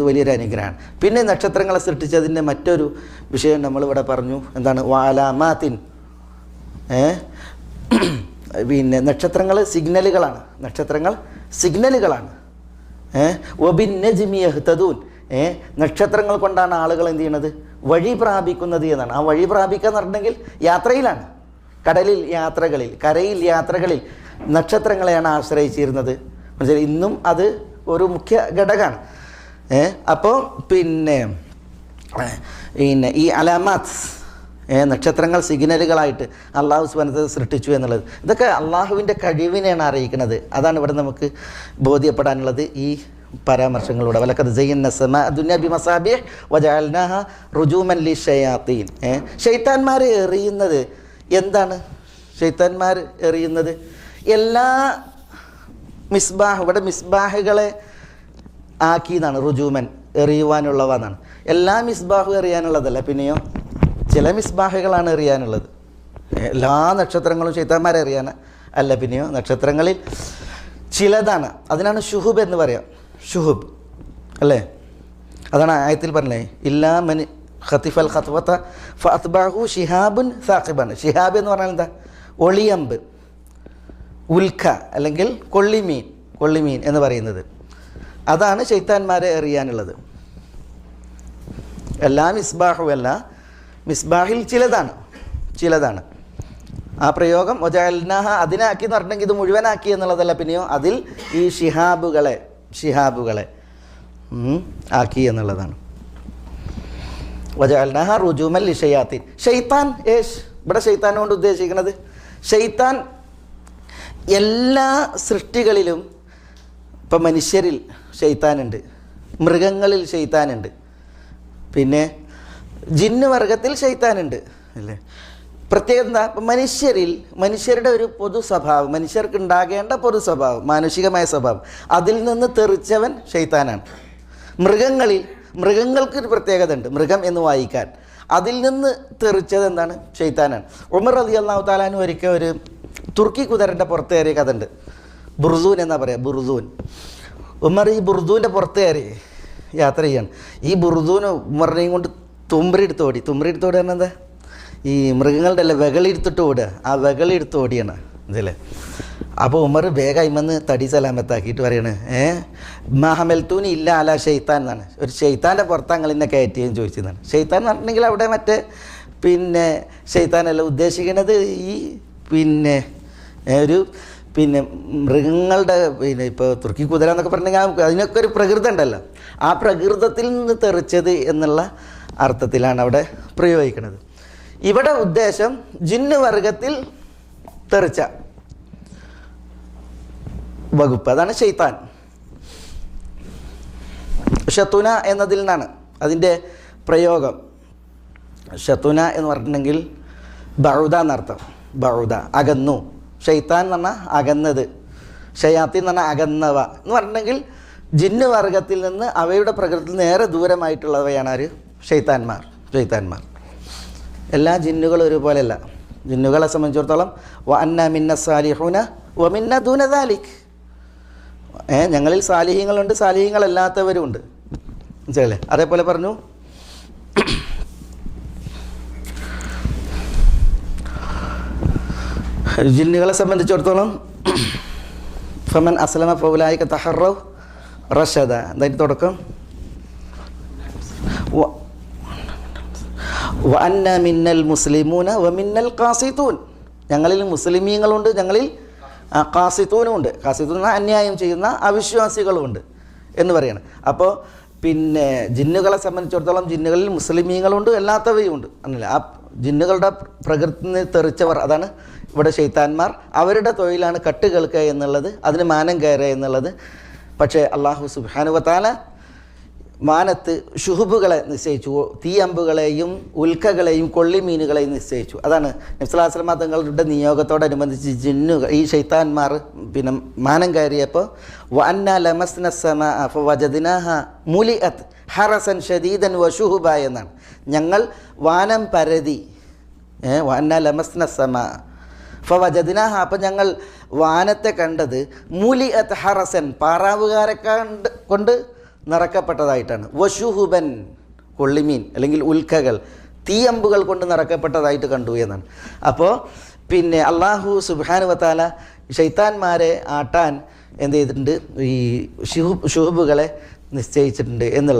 ഇത് വലിയൊരു അനുഗ്രഹമാണ്. പിന്നെ നക്ഷത്രങ്ങളെ സൃഷ്ടിച്ചതിന്റെ മറ്റൊരു വിഷയം നമ്മളിവിടെ പറഞ്ഞു. എന്താണ്? വാലാമാത്തിൻ ഏ? പിന്നെ നക്ഷത്രങ്ങൾ സിഗ്നലുകളാണ്. നക്ഷത്രങ്ങൾ സിഗ്നലുകളാണ്. ഏ? ഒബിൻ നജ്മിയഹ്തദൂൻ ഏ? നക്ഷത്രങ്ങൾ കൊണ്ടാണ് ആളുകൾ എന്ത് ചെയ്യണത്? വഴി പ്രാപിക്കുന്നത് എന്നാണ്. ആ വഴി പ്രാപിക്കുക എന്ന് പറഞ്ഞിട്ടുണ്ടെങ്കിൽ യാത്രയിലാണ്. കടലിൽ യാത്രകളിൽ കരയിൽ യാത്രകളിൽ നക്ഷത്രങ്ങളെയാണ് ആശ്രയിച്ചിരുന്നത്. മനസ്സിലായി? ഇന്നും അത് ഒരു മുഖ്യ ഘടകമാണ്. അപ്പോൾ പിന്നെ പിന്നെ ഈ അലാമാത്ത് നക്ഷത്രങ്ങൾ സിഗ്നലുകളായിട്ട് അള്ളാഹു സ്വനത്തെ സൃഷ്ടിച്ചു എന്നുള്ളത്. ഇതൊക്കെ അള്ളാഹുവിന്റെ കഴിവിനെയാണ് അറിയിക്കുന്നത്. അതാണ് ഇവിടെ നമുക്ക് ബോധ്യപ്പെടാനുള്ളത് ഈ പരാമർശങ്ങളിലൂടെ. വലക്കത് ജയ്യന്ന നസമ ദുന്യാബി മസാബി വജാൽനഹ റുജൂമൻ ലി ഷയാത്തീൻ ഷെയ്ത്താന്മാർ എറിയുന്നത് എന്താണ്? ഷെയ്ത്താന്മാർ എറിയുന്നത് എല്ലാ മിസ്ബാഹ് ഇവിടെ മിസ്ബാഹുകളെ ആക്കി എന്നാണ് റുജൂമൻ എറിയുവാനുള്ളവ എന്നാണ് എല്ലാ മിസ്ബാഹും എറിയാനുള്ളതല്ല പിന്നെയോ ചില മിസ്ബാഹുകളാണ് എറിയാനുള്ളത്. എല്ലാ നക്ഷത്രങ്ങളും ചൈത്താന്മാരെ എറിയാൻ അല്ല പിന്നെയോ നക്ഷത്രങ്ങളിൽ ചിലതാണ്. അതിനാണ് ഷുഹുബ് എന്ന് പറയാം. ഷുഹുബ് അല്ലേ? അതാണ് ആയത്തിൽ പറഞ്ഞേ ഇല്ലാ മനി ഖത്തിഫൽ ഖത്വത്ത ഫഅത്ബാഹു ഷിഹാബുൻ സാഖിബാണ് ഷിഹാബ് എന്ന് പറഞ്ഞാൽ എന്താ? ഒളിയമ്പ് ഉൽഖ അല്ലെങ്കിൽ കൊള്ളിമീൻ കൊള്ളിമീൻ എന്ന് പറയുന്നത്. അതാണ് ചൈത്താന്മാരെ എറിയാനുള്ളത്. എല്ലാ മിസ്ബാഹുമല്ല മിസ്ബാഹിൽ ചിലതാണ് ചിലതാണ്. ആ പ്രയോഗം ഒജാൽനാഹ അതിനാക്കി എന്ന് പറഞ്ഞെങ്കിൽ ഇത് മുഴുവനാക്കി എന്നുള്ളതല്ല പിന്നെയോ അതിൽ ഈ ഷിഹാബുകളെ ഷിഹാബുകളെ ആക്കി എന്നുള്ളതാണ്. വജാൽനാഹ റുജൂമൽ ലിഷയാത്തിൻ. ഷെയ്ത്താൻ ഏഷ് ഇവിടെ ഷെയ്ത്താൻ കൊണ്ട് ഉദ്ദേശിക്കുന്നത് ഷെയ്ത്താൻ എല്ലാ സൃഷ്ടികളിലും ഇപ്പം മനുഷ്യരിൽ ഷെയ്ത്താനുണ്ട് മൃഗങ്ങളിൽ ഷെയ്ത്താനുണ്ട് പിന്നെ ജിന്ന് വർഗത്തിൽ ഷെയ്ത്താനുണ്ട് അല്ലേ? പ്രത്യേകത എന്താ? ഇപ്പം മനുഷ്യരിൽ മനുഷ്യരുടെ ഒരു പൊതു സ്വഭാവം മനുഷ്യർക്ക് ഉണ്ടാകേണ്ട പൊതു സ്വഭാവം മാനുഷികമായ സ്വഭാവം അതിൽ നിന്ന് തെറിച്ചവൻ ഷെയ്ത്താനാണ് മൃഗങ്ങളിൽ മൃഗങ്ങൾക്കൊരു പ്രത്യേകത ഉണ്ട്. മൃഗം എന്ന് വായിക്കാൻ. അതിൽ നിന്ന് തെറിച്ചത് എന്താണ്? ഷെയ്ത്താനാണ് ഉമർ അലി അള്ളാഹു താലാനും ഒരിക്കൽ ഒരു തുർക്കി കുതിരന്റെ പുറത്തേറിയ കഥ ഉണ്ട്. ബുർദൂൻ എന്നാ പറയുക ബുർദൂൻ. ഉമർ ഈ ബുർദൂന്റെ പുറത്ത് കയറി യാത്ര ചെയ്യാണ്. ഈ ബുർദൂന് ഉമറിനെയും കൊണ്ട് തുമ്പരെടുത്ത് ഓടി. തുമ്പരെടുത്ത് ഓടി പറഞ്ഞാൽ എന്താ? ഈ മൃഗങ്ങളുടെ അല്ല വെകളെടുത്തിട്ട് ഓടുക. ആ വെകളെടുത്ത് ഓടിയാണ്. ഇതല്ലേ? അപ്പോൾ ഉമർ വേഗം ഇമ്മന്ന് തടി സലാമത്താക്കിയിട്ട് പറയണ് ഏ? മഹമൽത്തൂന് ഇല്ല അല ഷെയ്ത്താൻ എന്നാണ്. ഒരു ഷെയ്ത്താന്റെ പുറത്ത് അങ്ങനെ ഇന്നെ കയറ്റിയെന്ന് ചോദിച്ചതാണ് ഷെയ്ത്താൻ എന്ന് പറഞ്ഞിട്ടുണ്ടെങ്കിൽ അവിടെ മറ്റേ പിന്നെ ഷെയ്ത്താനല്ല ഉദ്ദേശിക്കുന്നത് ഈ പിന്നെ ഒരു പിന്നെ മൃഗങ്ങളുടെ പിന്നെ ഇപ്പോൾ തുർക്കി കുതിര എന്നൊക്കെ പറഞ്ഞിട്ടുണ്ടെങ്കിൽ അതിനൊക്കെ ഒരു പ്രകൃതം ഉണ്ടല്ലോ. ആ പ്രകൃതത്തിൽ നിന്ന് തെറിച്ചത് എന്നുള്ള അർത്ഥത്തിലാണ് അവിടെ പ്രയോഗിക്കുന്നത് ഇവിടെ ഉദ്ദേശം ജിന്ന് വർഗത്തിൽ തെറിച്ച വകുപ്പ്. അതാണ് ഷെയ്ത്താൻ ഷത്തുന എന്നതിൽ നിന്നാണ് അതിന്റെ പ്രയോഗം. ഷത്തുന എന്ന് പറഞ്ഞിട്ടുണ്ടെങ്കിൽ ബഹുദ എന്നർത്ഥം. ബൗദ അകന്നു. ഷെയ്ത്താൻ എന്ന് പറഞ്ഞാൽ അകന്നത്. ഷയാത്തി എന്ന് പറഞ്ഞാൽ അകന്നവ. എന്ന് പറഞ്ഞിട്ടുണ്ടെങ്കിൽ ജിന്ന് വർഗത്തിൽ നിന്ന് അവയുടെ പ്രകൃതി നേരെ ദൂരമായിട്ടുള്ളവയാണ് ആര്? ഷെയ്ത്താന്മാർ ഷെയ്ത്താന്മാർ എല്ലാ ജിന്നുകളും ഒരുപോലെയല്ല. ജിന്നുകളെ സംബന്ധിച്ചിടത്തോളം വ അന്ന മിന്ന സാലിഹുന വ മിന്ന ദൂനദാലിക് ഏ ഞങ്ങളിൽ സാലിഹ്യങ്ങളുണ്ട് സാലിഹ്യങ്ങളല്ലാത്തവരും ഉണ്ട് മനസ്സിലല്ലേ അതേപോലെ പറഞ്ഞു ജിന്നുകളെ സംബന്ധിച്ചിടത്തോളം ഫമൻ അസ്ലമ ഫൗലായിക തഹറവ് റഷദ. എന്തായിട്ട് തുടക്കം? വ- വഅന്ന മിന്നൽ മുസ്ലിമൂന വ മിന്നൽ കാസിത്തൂൻ ഞങ്ങളിൽ മുസ്ലിമീങ്ങളുണ്ട് ഞങ്ങളിൽ കാസിത്തൂനും ഉണ്ട് കാസിത്തൂൻ അന്യായം ചെയ്യുന്ന അവിശ്വാസികളുമുണ്ട് എന്ന് പറയുന്നത് അപ്പോൾ പിന്നെ ജിന്നുകളെ സംബന്ധിച്ചിടത്തോളം ജിന്നുകളിൽ മുസ്ലിമീങ്ങളുണ്ട് അല്ലാത്തവയുമുണ്ട്. അല്ല ആ ജിന്നുകളുടെ പ്രകൃതി തെറിച്ചവർ അതാണ് ഇവിടെ ഷെയ്ത്താന്മാർ അവരുടെ തൊഴിലാണ് കട്ട് കേൾക്കുക എന്നുള്ളത് അതിന് മാനം കയറുക എന്നുള്ളത്. പക്ഷേ അള്ളാഹു സുബാനുവത്താല മാനത്ത് ഷുഹുബുകളെ നിശ്ചയിച്ചു. തീയമ്പുകളെയും ഉൽക്കകളെയും കൊള്ളിമീനുകളെയും നിശ്ചയിച്ചു. അതാണ് നബ്സലാസ്ലമ തങ്ങളുടെ നിയോഗത്തോടനുബന്ധിച്ച് ജിന്നുകൾ ഈ ഷെയ്ത്താന്മാർ പിന്നെ മാനം കയറിയപ്പോൾ വന്ന ലമസ്ന സമ വജദിനഹ മുലി അത് ഹറസൻ ഷദീദൻ വഷുഹുബ എന്നാണ്. ഞങ്ങൾ വാനം പരതി വന്ന ലമസ്ന സമ ഫവജദിനാഹ അപ്പം ഞങ്ങൾ വാനത്തെ കണ്ടത് മൂലി അത് ഹറസൻ പാറാവുകാരെ കണ്ട് കൊണ്ട് നിറക്കപ്പെട്ടതായിട്ടാണ്. വഷുഹുബൻ കൊള്ളിമീൻ അല്ലെങ്കിൽ ഉൽക്കകൾ തീയമ്പുകൾ കൊണ്ട് നിറക്കപ്പെട്ടതായിട്ട് കണ്ടു എന്നാണ്. അപ്പോൾ പിന്നെ അള്ളാഹു സുബാനുവത്താല ഷെയ്ത്താന്മാരെ ആട്ടാൻ എന്ത് ചെയ്തിട്ടുണ്ട്? ഈ ഷുഹുബുകളെ നിശ്ചയിച്ചിട്ടുണ്ട് എന്നുള്ളത്.